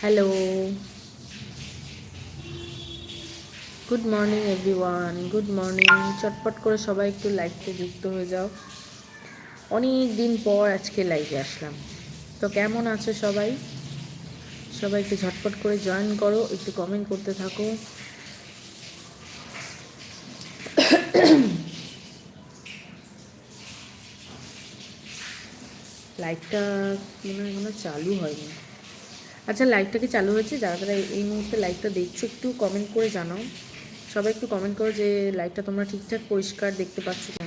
Hello good morning everyone good morning চটপট করে সবাই একটু লাইভে যুক্ত হয়ে যাও। অনেক দিন পর আজকে লাইভে আসলাম। তো কেমন আছো সবাই? সবাই একটু ঝটপট করে জয়েন করো, একটু কমেন্ট করতে থাকো। লাইভটা মনে হয় চালু হয়নি। আচ্ছা লাইভটা কি চালু হয়েছে? যারা যারা এই মুহূর্তে লাইভটা দেখছ, একটু কমেন্ট করে জানাও। সবাই একটু কমেন্ট করো যে লাইভটা তোমরা ঠিকঠাক, পরিষ্কার দেখতে পাচ্ছ না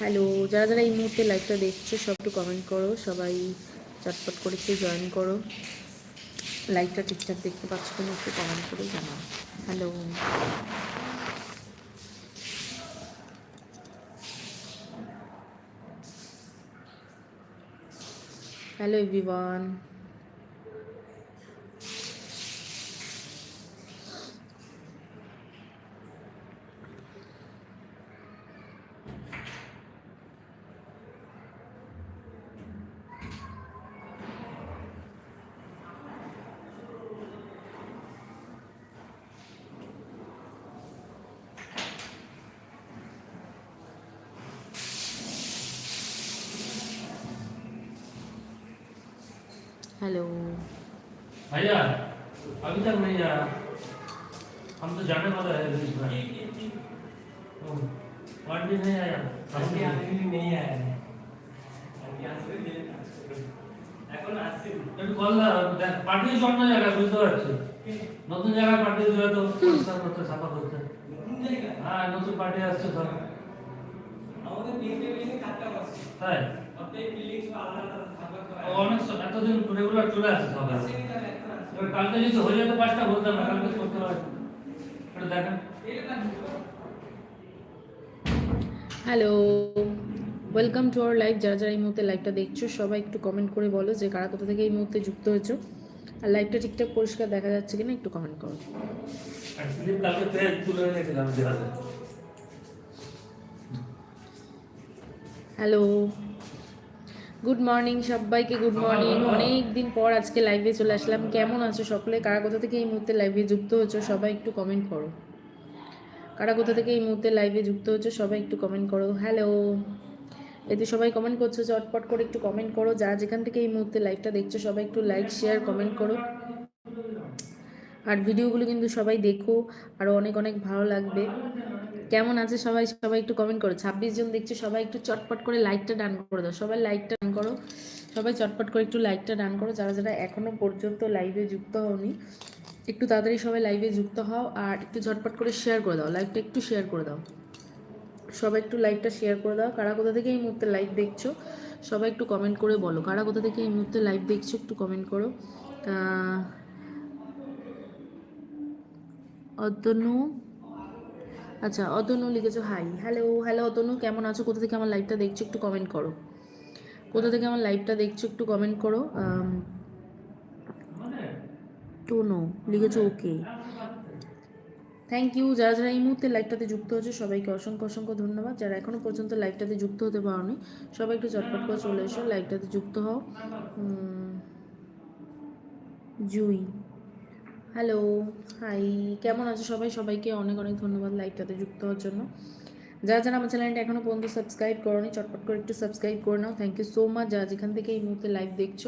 হ্যালো যারা যারা এই মুহূর্তে লাইভটা দেখছ সব একটু কমেন্ট করো। সবাই চটপট করে একটু জয়েন করো। লাইভটা ঠিকঠাক দেখতে পাচ্ছ কিনা, একটু কমেন্ট করে জানাও। Hello hello everyone हेलो भैया अभी तक नहीं आया हम तो जाने वाले हैं बीच में ओ, और भी नहीं आया हम भी आए একটু কল দেখ পাঠিয়েছি অন্য জায়গায় বুঝতে পারছি নতুন জায়গায় পাঠিয়েছি হয়তো পরিষ্কার করতে সাফা করতে হ্যাঁ নতুন পার্টি আসছে সব তাই ও, অনেক এতদিন রেগুলার চলে আসে সবাই এবার কালকে যদি হয়ে যেত পাঁচটা বলতাম না কালকে করতে পারছি একটু দেখেন। Hello welcome to our live যারা যারা এই মুহূর্তে লাইভটা দেখছ সবাই একটু কমেন্ট করে বলো যে কারা কোথা থেকে এই মুহূর্তে যুক্ত হয়েছো। আর লাইভটা ঠিকঠাক পরিষ্কার দেখা যাচ্ছে কিনা একটু কমেন্ট করো। হ্যালো গুড মর্নিং সবাইকে গুড মর্নিং অনেক দিন পর আজকে লাইভে চলে আসলাম। কেমন আছো সকলে? কারা কোথা থেকে এই মুহূর্তে লাইভে যুক্ত হয়েছো সবাই একটু কমেন্ট করো। কারা কোথা থেকে এই মুহূর্তে লাইভে যুক্ত হয়েছো সবাই একটু কমেন্ট করো। হ্যালো এতে সবাই কমেন্ট করছ, চটপট করে একটু কমেন্ট করো। যারা যেখান থেকে এই মুহূর্তে লাইভটা দেখছ, সবাই একটু লাইক শেয়ার কমেন্ট করো। আর ভিডিওগুলো কিন্তু সবাই দেখো। আরও অনেক অনেক ভালো লাগবে। কেমন আছে সবাই সবাই একটু কমেন্ট করো। ছাব্বিশ জন দেখছ, সবাই একটু চটপট করে লাইকটা ডান করে দাও। সবাই লাইকটা ডান করো। সবাই চটপট করে একটু লাইকটা ডান করো। যারা যারা এখনও পর্যন্ত লাইভে যুক্ত হওনি, একটু তাড়াতাড়ি সবাই লাইভে যুক্ত হও আর একটু ঝটপট করে শেয়ার করে দাও। লাইভটা একটু শেয়ার করে দাও। সবাই একটু লাইভটা শেয়ার করে দাও। কারা কোথা থেকে এই মুহূর্তে লাইভ দেখছ, সবাই একটু কমেন্ট করে বলো। কারা কোথা থেকে এই মুহূর্তে লাইভ দেখছ, একটু কমেন্ট করো। অতনু আচ্ছা অতনু লিখেছো হাই হ্যালো হ্যালো অতনু, কেমন আছো? কোথা থেকে আমার লাইভটা দেখছ একটু কমেন্ট করো। কোথা থেকে আমার লাইভটা দেখছ একটু কমেন্ট করো। টোনো, লিখেছো ওকে থ্যাংক ইউ যারা যারা এই মুহূর্তে লাইভটাতে যুক্ত হচ্ছে সবাইকে অসংখ্য অসংখ্য ধন্যবাদ। যারা এখনও পর্যন্ত লাইভটাতে যুক্ত হতে পারোনি, সবাই একটু চটপট করে চলে এসো লাইভটাতে যুক্ত হও। জুই। হ্যালো হাই কেমন আছো সবাই? সবাইকে অনেক অনেক ধন্যবাদ লাইভটাতে যুক্ত হওয়ার জন্য। যারা যারা আমার চ্যানেলটা এখনও পর্যন্ত সাবস্ক্রাইব করোনি, চটপট করে একটু সাবস্ক্রাইব করে নাও। থ্যাংক ইউ সো মাচ যারা যেখান থেকে এই মুহূর্তে লাইভ দেখছ,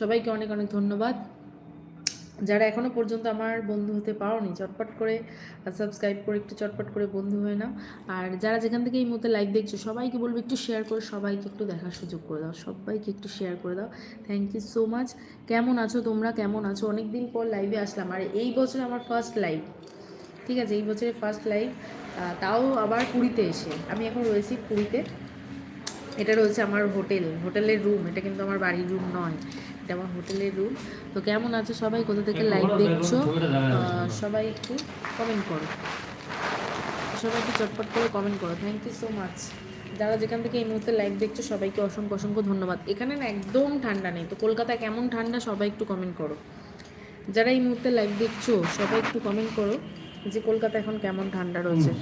সবাইকে অনেক অনেক ধন্যবাদ। যারা এখনও পর্যন্ত আমার বন্ধু হতে পারোনি, চটপট করে সাবস্ক্রাইব করে একটু চটপট করে বন্ধু হয়ে নাও। আর যারা যেখান থেকে এই মুহূর্তে লাইভ দেখছ, সবাইকে বলব একটু শেয়ার করে, সবাইকে একটু দেখার সুযোগ করে দাও, সবাইকে একটু শেয়ার করে দাও। থ্যাংক ইউ সো মাচ কেমন আছো তোমরা? কেমন আছো? অনেক দিন পর লাইভে আসলাম। আর এই বছর আমার ফার্স্ট লাইভ ঠিক আছে, এই বছরের ফার্স্ট লাইভ তাও আবার পুরীতে এসে। আমি এখন রয়েছি পুরীতে। এটা রয়েছে আমার হোটেল। হোটেলের রুম এটা কিন্তু আমার বাড়ির রুম নয়। এটা আমার হোটেলের রুম তো কেমন আছো সবাই? কোথা থেকে লাইভ দেখছ? সবাই একটু কমেন্ট করো। সবাই একটু চটপট করে কমেন্ট করো। থ্যাংক ইউ সো মাচ যারা যেখান থেকে এই মুহূর্তে লাইভ দেখছ সবাইকে অসংখ্য অসংখ্য ধন্যবাদ। এখানে না একদম ঠান্ডা নেই। তো কলকাতায় কেমন ঠান্ডা সবাই একটু কমেন্ট করো। যারা এই মুহূর্তে লাইভ দেখছ সবাই একটু কমেন্ট করো যে কলকাতা এখন কেমন ঠান্ডা রয়েছে।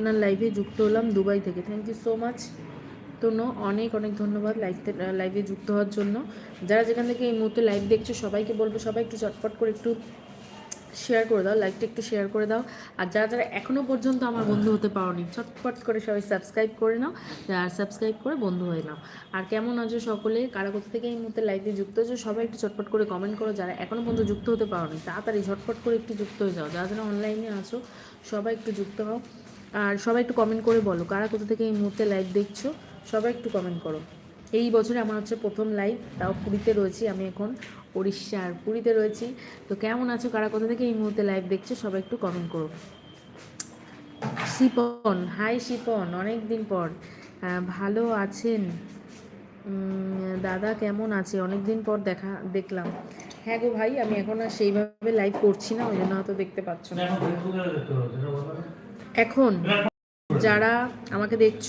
আপনার লাইভে যুক্ত হলাম দুবাই থেকে। Thank you so much Tanu. অনেক অনেক ধন্যবাদ লাইভতে লাইভে যুক্ত হওয়ার জন্য। যারা যেখান থেকে এই মুহূর্তে লাইভ দেখছ, সবাইকে বলব, সবাই একটু চটপট করে একটু শেয়ার করে দাও লাইকটা একটু শেয়ার করে দাও। আর যারা যারা এখনও পর্যন্ত আমার বন্ধু হতে পারোনি চটপট করে সবাই সাবস্ক্রাইব করে নাও। আর সাবস্ক্রাইব করে বন্ধু হয়ে নাও। আর কেমন আছো সকলে? কারা কোথা থেকে এই মুহূর্তে লাইভে যুক্ত হয়েছো, সবাই একটু চটপট করে কমেন্ট করো। যারা এখনও পর্যন্ত যুক্ত হতে পারোনি, তাড়াতাড়ি ঝটপট করে একটু যুক্ত হয়ে যাও। যারা যারা অনলাইনে আছো, সবাই একটু যুক্ত হও। আর সবাই একটু কমেন্ট করে বলো, কারা কোথা থেকে এই মুহূর্তে লাইভ দেখছ? সবাই একটু কমেন্ট করো। এই বছরে আমার হচ্ছে প্রথম লাইভ তাও পুরীতে রয়েছি আমি এখন উড়িষ্যার পুরীতে রয়েছি। তো কেমন আছো, কারা কোথা থেকে এই মুহূর্তে লাইভ দেখছ, সবাই একটু কমেন্ট করো। শিপন হাই শিপন অনেক দিন পর ভালো আছেন? দাদা কেমন আছে? অনেক দিন পর দেখা, দেখলাম। হ্যাঁ গো ভাই, আমি এখন আর সেইভাবে লাইভ করছি না, ওই জন্য হয়তো দেখতে পাচ্ছ না। এখন যারা আমাকে দেখছ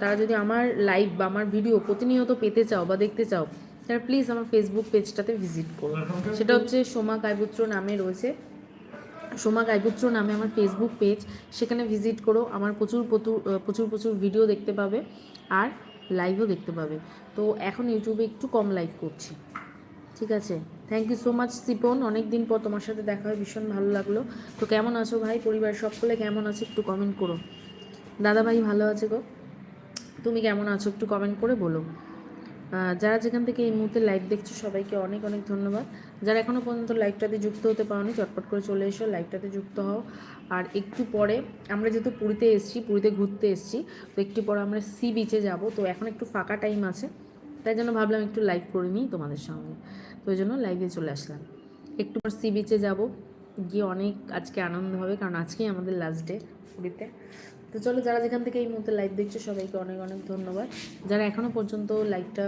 তারা যদি আমার লাইভ বা আমার ভিডিও প্রতিনিয়ত পেতে চাও বা দেখতে চাও, তারা প্লিজ আমার ফেসবুক পেজটাতে ভিজিট করো। সেটা হচ্ছে সোমা কাইপুত্র নামে রয়েছে। সোমা কাইপুত্র নামে আমার ফেসবুক পেজ সেখানে ভিজিট করো। আমার প্রচুর প্রচুর প্রচুর প্রচুর ভিডিও দেখতে পাবে আর লাইভও দেখতে পাবে। তো এখন ইউটিউবে একটু কম লাইভ করছি। ঠিক আছে। Thank you so much Sipon অনেক দিন পর তোমার সাথে দেখা হয় ভীষণ ভালো লাগল। তো কেমন আছো ভাই? পরিবার সকলে কেমন আছে একটু কমেন্ট করো। দাদা ভাই ভালো আছে গো? তুমি কেমন আছো একটু কমেন্ট করে বলো। যারা যেখান থেকে এই মুহূর্তে লাইভ দেখছ, সবাইকে অনেক অনেক ধন্যবাদ। যারা এখনও পর্যন্ত লাইভটাতে যুক্ত হতে পারোনি, চটপট করে চলে এসো লাইভটাতে যুক্ত হও। আর একটু পরে আমরা যেহেতু পুরীতে এসেছি, পুরীতে ঘুরতে এসেছি, তো একটু পরে আমরা সি বিচে যাব। তো এখন একটু ফাঁকা টাইম আছে, তাই জন্য ভাবলাম একটু লাইভ করে নিই তোমাদের সঙ্গে ওই জন্য লাইভে চলে আসলাম। একটু পর সি বিচে যাব। গিয়ে অনেক আজকে আনন্দ হবে, কারণ আজকেই আমাদের লাস্ট ডে পুরীতে। তো চলো, যারা যেখান থেকে এই মুহূর্তে লাইভ দেখছ, সবাইকে অনেক অনেক ধন্যবাদ। যারা এখনও পর্যন্ত লাইভটা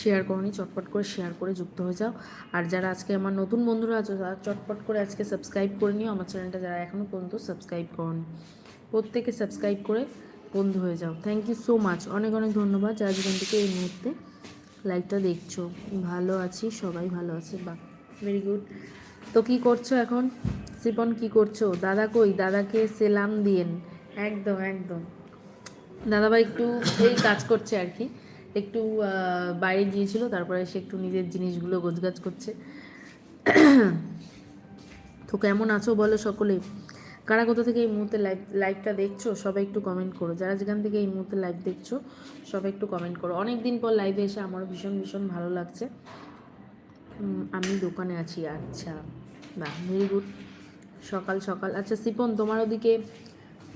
শেয়ার করনি, চটপট করে শেয়ার করে যুক্ত হয়ে যাও। আর যারা আজকে আমার নতুন বন্ধুরা আছো, তারা চটপট করে আজকে সাবস্ক্রাইব করে নিও। আমার চ্যানেলটা যারা এখনও পর্যন্ত সাবস্ক্রাইব করনি, প্রত্যেকে সাবস্ক্রাইব করে বন্ধু হয়ে যাও। থ্যাংক ইউ সো মাচ অনেক অনেক ধন্যবাদ। যারা যেখান থেকে এই মুহূর্তে লাইভটা দেখছ। ভালো আছি, সবাই ভালো আছে? বা ভেরি গুড তো কি করছ এখন? সিপন কি করছ? দাদা কই? দাদাকে সেলাম দিয়েন। একদম একদম। দাদাভাই একটু এই কাজ করছে আর কি। একটু বাইরে গিয়েছিল, তারপরে সে একটু নিজের জিনিসগুলো গোছগাছ করছে। তো কেমন আছো বলো সকলে? কারা কোথা থেকে এই মুহূর্তে লাইভ লাইভটা দেখছ, সবাই একটু কমেন্ট করো। যারা যেখান থেকে এই মুহূর্তে লাইভ দেখছ, সবাই একটু কমেন্ট করো। অনেক দিন পর লাইভে এসে আমারও ভীষণ ভীষণ ভালো লাগছে। আমি দোকানে আছি আচ্ছা। বাহ ভেরি গুড সকাল সকাল। আচ্ছা সিপন, তোমার ওদিকে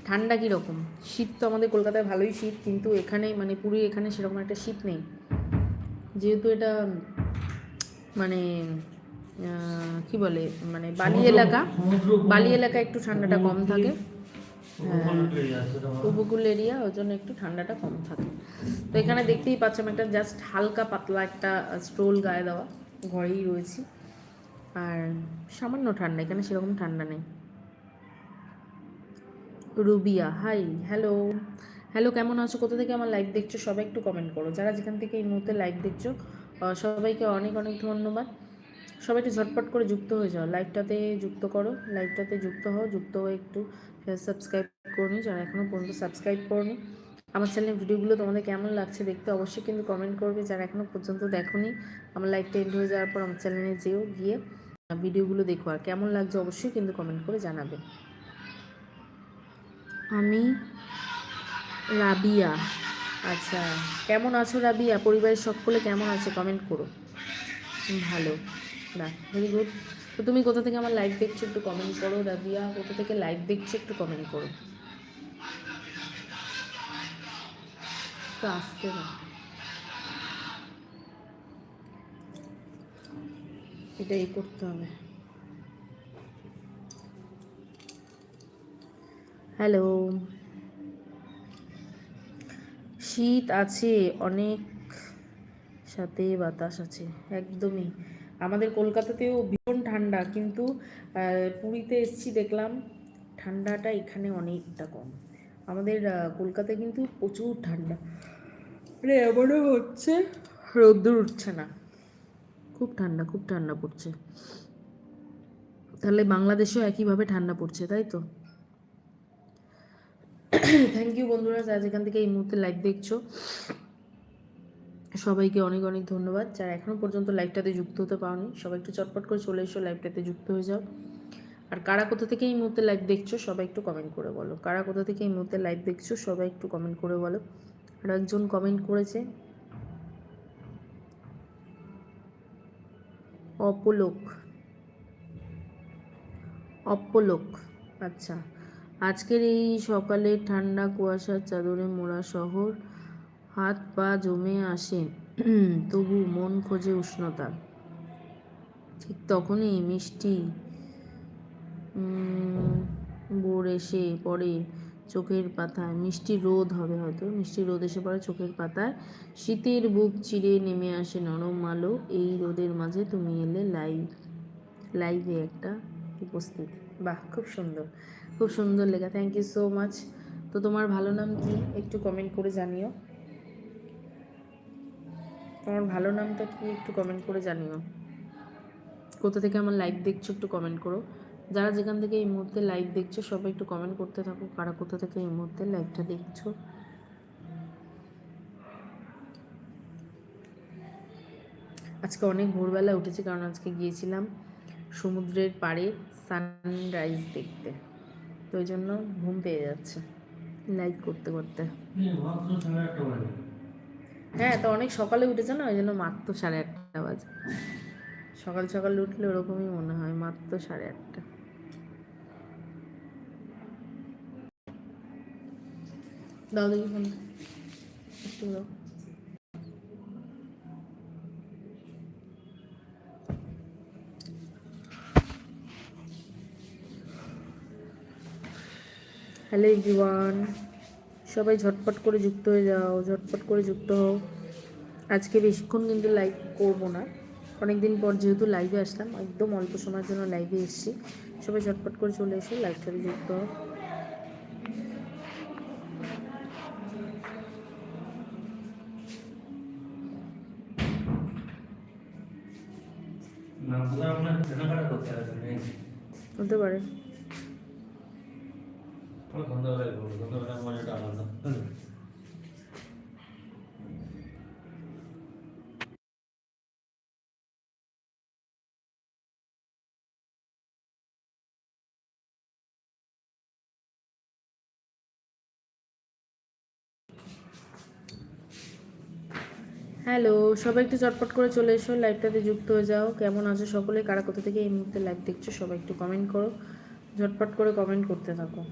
ঠান্ডা কীরকম? শীত তো আমাদের কলকাতায় ভালোই শীত, কিন্তু এখানে মানে পুরী এখানে সেরকম একটা শীত নেই। যেহেতু এটা মানে কি বলে মানে বালি এলাকা, বালি এলাকায় একটু ঠান্ডাটা কম থাকে। উপকূল এরিয়া উপকূল এরিয়া, ওই জন্য একটু ঠান্ডাটা কম থাকে। তো এখানে দেখতেই পাচ্ছেন একটা জাস্ট হালকা পাতলা একটা স্ট্রোল গায়ে দেওয়া ঘরেই রয়েছি। আর সামান্য ঠান্ডা, এখানে সেরকম ঠান্ডা নেই। রুবিয়া হাই হ্যালো হ্যালো কেমন আছো? কোথা থেকে আমার লাইভ দেখছ? সবাই একটু কমেন্ট করো। যারা যেখান থেকে এই মুহূর্তে লাইভ দেখছ সবাইকে অনেক অনেক ধন্যবাদ। সবাই একটু ঝটপট করে যুক্ত হয়ে যাও। লাইভটাতে যুক্ত করো। লাইভটাতে যুক্ত হও, যুক্ত হয়ে একটু সাবস্ক্রাইব করনি যারা এখনও পর্যন্ত সাবস্ক্রাইব করনি, আমার চ্যানেলের ভিডিওগুলো তোমাদের কেমন লাগছে দেখতে অবশ্যই কিন্তু কমেন্ট করবে। যারা এখনও পর্যন্ত দেখোনি, আমার লাইভটা এন্ড হয়ে যাওয়ার পর আমার চ্যানেলে যেও গিয়ে ভিডিওগুলো দেখো। আর কেমন লাগছে অবশ্যই কিন্তু কমেন্ট করে জানাবে। আমি রাবিয়া। আচ্ছা কেমন আছো রাবিয়া? পরিবারের সকলে কেমন আছে? কমেন্ট করো। ভালো। ভেরি গুড তো তুমি কোথা থেকে আমার লাইভ দেখছ একটু কমেন্ট করো রাবিয়া কোথা থেকে লাইভ দেখছ একটু কমেন্ট করো। তো আসতে না এটাই করতে হবে। হ্যালো শীত আছে, অনেক সাথে বাতাস আছে, একদমই। আমাদের কলকাতাতেও ভীষণ ঠান্ডা, কিন্তু পুরীতে এসছি দেখলাম, ঠান্ডাটা এখানে অনেকটা কম। আমাদের কলকাতায় কিন্তু প্রচুর ঠান্ডা। মানে এমনও হচ্ছে, রোদ্দুর উঠছে না। খুব ঠান্ডা খুব ঠান্ডা পড়ছে। তাহলে বাংলাদেশেও একইভাবে ঠান্ডা পড়ছে, তাই তো? থ্যাংক ইউ বন্ধুরা যা যেখান থেকে এই মুহূর্তে লাইভ দেখছ। সবাইকে অনেক অনেক ধন্যবাদ। যারা এখনও পর্যন্ত লাইভটাতে যুক্ত হতে পারোনি, সবাই একটু চটপট করে চলে এসো লাইভটাতে যুক্ত হয়ে যাও। আর কারা কোথা থেকে এই মুহূর্তে লাইভ দেখছ, সবাই একটু কমেন্ট করে বলো। কারা কোথা থেকে এই মুহূর্তে লাইভ দেখছ, সবাই একটু কমেন্ট করে বলো। আর একজন কমেন্ট করেছে, অপলোক। অপলোক আচ্ছা। আজকের এই সকালে ঠান্ডা কুয়াশার চাদরে মোড়া শহর হাত পা জমে আসে। তবু মন খোঁজে উষ্ণতা। ঠিক তখনই মিষ্টি বোর এসে পড়ে চোখের পাতায়। মিষ্টি রোদ হবে হয়তো। মিষ্টি রোদ এসে পড়ে চোখের পাতায়। শীতের বুক চিরে নেমে আসে নরম আলো। এই রোদের মাঝে তুমি এলে লাইভ, লাইভে একটা উপস্থিত। বাহ, খুব সুন্দর। খুব সুন্দর লেখা থ্যাংক ইউ সো মাচ তো তোমার ভালো নাম কি? একটু কমেন্ট করে জানিও। তোমার ভালো নামটা কি একটু কমেন্ট করে জানিও। কোথা থেকে আমার লাইভ দেখছ একটু কমেন্ট করো। যারা যেখান থেকে এই মুহূর্তে লাইভ দেখছ, সবাই একটু কমেন্ট করতে থাকো, কারা কোথা থেকে এই মুহূর্তে লাইভটা দেখছ। আজকে অনেক ভোরবেলা উঠেছি, কারণ আজকে গিয়েছিলাম সমুদ্রের পাড়ে সানরাইজ দেখতে। তো ওই জন্য ঘুম পেয়ে যাচ্ছে লাইক করতে করতে মাত্র সাড়ে আটটা বাজে হ্যাঁ তো অনেক সকালে উঠেছে না ওই জন্য মাত্র সাড়ে আটটা বাজে। সকাল সকাল উঠলে ওরকমই মনে হয়, মাত্র সাড়ে আটটা। দাও দাও। Hello everyone. সবাই ঝটপট করে যুক্ত হয়ে যাও ঝটপট করে যুক্ত হও। আজকে বেশিক্ষণ কিন্তু লাইভ করব না। অনেক দিন পর যেহেতু লাইভে আসলাম একদম অল্প সময়ের জন্য লাইভে এসেছি। সবাই ঝটপট করে চলে এসে লাইভটাতে যুক্ত হও। হতে পারে। হ্যালো, সবাই একটু চটপট করে চলে এসো লাইভটাতে যুক্ত হয়ে যাও। কেমন আছো সকলে? কারা কোথা থেকে এই মুহূর্তে লাইভ দেখছ, সবাই একটু কমেন্ট করো। ঝটপট করে কমেন্ট করতে থাকো।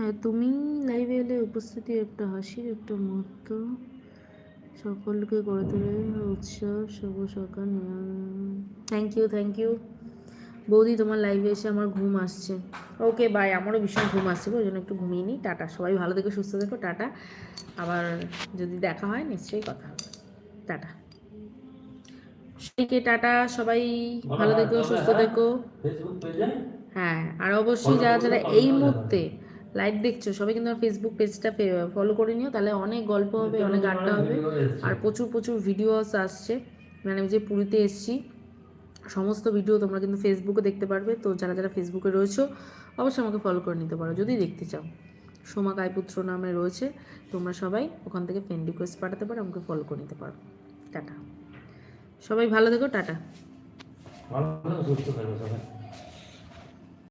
হ্যাঁ তুমি লাইভে এলে উপস্থিতি একটা হাসির একটা মুহূর্ত। সকলকে করে তোলে উৎসব, শুভ সকাল থ্যাংক ইউ থ্যাংক ইউ বৌদি, তোমার লাইভে এসে আমার ঘুম আসছে। ওকে বাই আমারও ভীষণ ঘুম আসছে ওই জন্য একটু ঘুমিয়ে নিই। টাটা। সবাই ভালো থেকো, সুস্থ থেকো। টাটা। আবার যদি দেখা হয়, নিশ্চয়ই কথা হবে। টাটা। সবাইকে টাটা। সবাই ভালো থেকো, সুস্থ থেকো। হ্যাঁ আর অবশ্যই যারা যারা এই মুহূর্তে লাইভ দেখছ সবাই কিন্তু আমার ফেসবুক পেজটা ফলো করে নিও তাহলে অনেক গল্প হবে অনেক আড্ডা হবে। আর প্রচুর প্রচুর ভিডিওস আসছে। মানে আমি যে পুরীতে এসেছি সমস্ত ভিডিও তোমরা কিন্তু ফেসবুকে দেখতে পারবে। তো যারা যারা ফেসবুকে রয়েছো অবশ্যই আমাকে ফলো করে নিতে পারো। যদি দেখতে চাও সোমা কাইপুত্র নামে রয়েছে তোমরা সবাই ওখান থেকে ফ্রেন্ড রিকোয়েস্ট পাঠাতে পারো আমাকে ফলো করে নিতে পারো। টাটা। সবাই ভালো থেকো টাটা। ভালো সুস্থ সবাই।